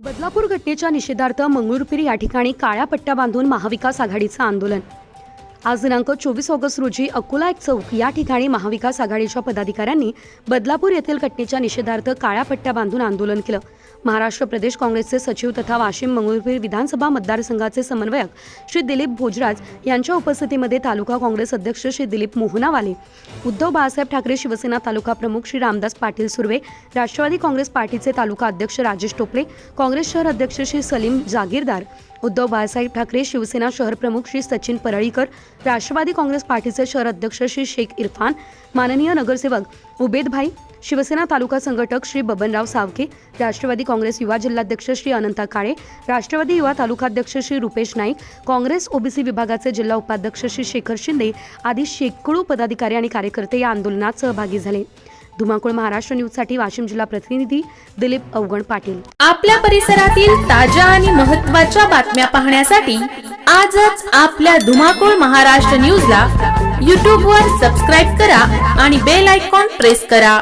बदलापूर घटनेच्या निषेधार्थ मंगळुरपीर या ठिकाणी काळ्या पट्ट्या बांधून महाविकास आघाडीचं आंदोलन. आज दिनांक चोवीस ऑगस्ट रोजी अकोला एक चौक या ठिकाणी महाविकास आघाडीच्या पदाधिकाऱ्यांनी बदलापूर येथील घटनेच्या निषेधार्थ काळ्या पट्ट्या बांधून आंदोलन केलं. महाराष्ट्र प्रदेश काँग्रेसचे सचिव तथा वाशिम मंगळुरपीर विधानसभा मतदारसंघाचे समन्वयक श्री दिलीप भोजराज यांच्या उपस्थितीमध्ये तालुका काँग्रेस अध्यक्ष श्री दिलीप मोहनावाले उद्धव बाळासाहेब ठाकरे शिवसेना तालुका प्रमुख श्री रामदास पाटील सुर्वे राष्ट्रवादी काँग्रेस पार्टीचे तालुका अध्यक्ष राजेश टोपले काँग्रेस शहर अध्यक्ष श्री सलीम जागीरदार उद्धव बाळासाहेब ठाकरे शिवसेना शहर प्रमुख श्री सचिन परळीकर राष्ट्रवादी काँग्रेस पार्टीचे शहर अध्यक्ष श्री शेख इरफान माननीय नगरसेवक उबेदभाई शिवसेना तालुका संघटक श्री बबनराव सावके राष्ट्रवादी काँग्रेस युवा जिल्हाध्यक्ष श्री अनंता काळे राष्ट्रवादी युवा तालुकाध्यक्ष Shri Rupesh Naik Congress O B C विभागाचे जिल्हा उपाध्यक्ष श्री शेखर शिंदे आदी शेकडो पदाधिकारी आणि कार्यकर्ते या आंदोलनात सहभागी झाले. धुमाकूळ महाराष्ट्र न्यूजसाठी वाशिम जिल्हा प्रतिनिधी दिलीप अवगण पाटील. आपल्या परिसरातील ताज्या आणि महत्त्वाच्या बातम्या पाहण्यासाठी आजच आपल्या धुमाकूळ महाराष्ट्र न्यूजला यूट्यूबवर सबस्क्राईब करा आणि बेल आयकॉन प्रेस करा.